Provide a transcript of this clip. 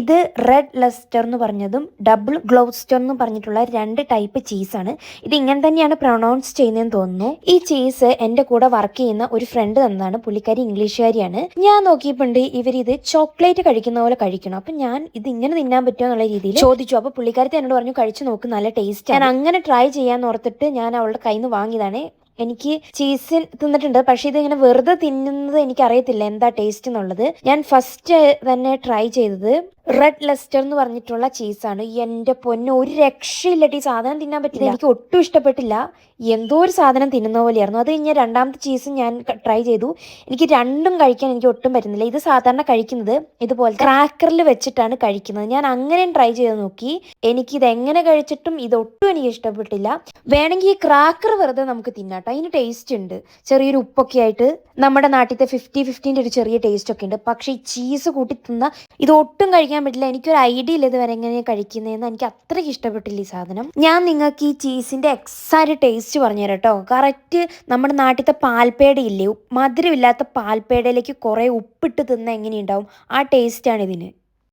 ഇത് red Leicester എന്ന് പറഞ്ഞതും ഡബിൾ ഗ്ലോസ്റ്റർ എന്ന് പറഞ്ഞിട്ടുള്ള രണ്ട് ടൈപ്പ് ചീസാണ് ഇത് ഇങ്ങനെ തന്നെയാണ് പ്രൊണൗൺസ് ചെയ്യുന്നതെന്ന് തോന്നുന്നു. ഈ ചീസ് എന്റെ കൂടെ വർക്ക് ചെയ്യുന്ന ഒരു ഫ്രണ്ട് തന്നതാണ് പുള്ളിക്കാരി ഇംഗ്ലീഷുകാരിയാണ്. ഞാൻ നോക്കിയിട്ടുണ്ട് ഇവർ ഇത് ചോക്ലേറ്റ് കഴിക്കുന്ന പോലെ കഴിക്കണം. അപ്പം ഞാൻ ഇത് ഇങ്ങനെ തിന്നാൻ പറ്റുമോ എന്നുള്ള രീതിയിൽ ചോദിച്ചു. അപ്പോൾ പുള്ളിക്കാരത്തെ എന്നോട് പറഞ്ഞു കഴിച്ചു നോക്ക് നല്ല ടേസ്റ്റ് ഞാൻ അങ്ങനെ ട്രൈ ചെയ്യാൻ ഓർത്തിട്ട് ഞാൻ അവളുടെ കയ്യിൽ നിന്ന് വാങ്ങിയതാണ്. എനിക്ക് ചീസ് തിന്നിട്ടുണ്ട്. പക്ഷെ ഇത് ഇങ്ങനെ വെറുതെ തിന്നുന്നത് എനിക്ക് അറിയത്തില്ല എന്താ ടേസ്റ്റ് എന്നുള്ളത്. ഞാൻ ഫസ്റ്റ് തന്നെ ട്രൈ ചെയ്തത് റെഡ് ലെസ്റ്റർ എന്ന് പറഞ്ഞിട്ടുള്ള ചീസാണ് എന്റെ പൊന്ന് ഒരു രക്ഷയില്ല ഈ സാധനം തിന്നാൻ പറ്റില്ല. എനിക്ക് ഒട്ടും ഇഷ്ടപ്പെട്ടില്ല. എന്തോ ഒരു സാധനം തിന്നുന്ന പോലെയായിരുന്നു. അത് കഴിഞ്ഞ രണ്ടാമത്തെ ചീസ് ഞാൻ ട്രൈ ചെയ്തു. എനിക്ക് രണ്ടും കഴിക്കാൻ എനിക്ക് ഒട്ടും പറ്റുന്നില്ല. ഇത് സാധാരണ കഴിക്കുന്നത് ഇതുപോലെ ക്രാക്കറിൽ വെച്ചിട്ടാണ് കഴിക്കുന്നത്. ഞാൻ അങ്ങനെയും ട്രൈ ചെയ്ത് നോക്കി. എനിക്ക് ഇത് എങ്ങനെ കഴിച്ചിട്ടും ഇതൊട്ടും എനിക്ക് ഇഷ്ടപ്പെട്ടില്ല. വേണമെങ്കിൽ ഈ ക്രാക്കർ വെറുതെ നമുക്ക് തിന്നാട്ടോ അതിന് ടേസ്റ്റ് ഉണ്ട്. ചെറിയൊരു ഉപ്പൊക്കെ ആയിട്ട് നമ്മുടെ നാട്ടിലത്തെ ഫിഫ്റ്റി ഫിഫ്റ്റീന്റെ ഒരു ചെറിയ ടേസ്റ്റ് ഒക്കെ ഉണ്ട്. പക്ഷേ ഈ ചീസ് കൂട്ടി തിന്ന ഇത് ഒട്ടും കഴിക്കാൻ പറ്റില്ല. എനിക്കൊരു ഐഡിയ ഇല്ല ഇതുവരെ എങ്ങനെയാണ് കഴിക്കുന്നതെന്ന്. എനിക്ക് അത്രയ്ക്ക് ഇഷ്ടപ്പെട്ടില്ല ഈ സാധനം. ഞാൻ നിങ്ങൾക്ക് ഈ ചീസിന്റെ എക്സാക്റ്റ് ടേസ്റ്റ് പറഞ്ഞു തരാം കേട്ടോ. കറക്റ്റ് നമ്മുടെ നാട്ടിലത്തെ പാൽപ്പേട ഇല്ലേ? മധുരമില്ലാത്ത പാൽപ്പേടയിലേക്ക് കുറേ ഉപ്പിട്ട് തിന്ന എങ്ങനെയുണ്ടാവും? ആ ടേസ്റ്റാണ് ഇതിന്.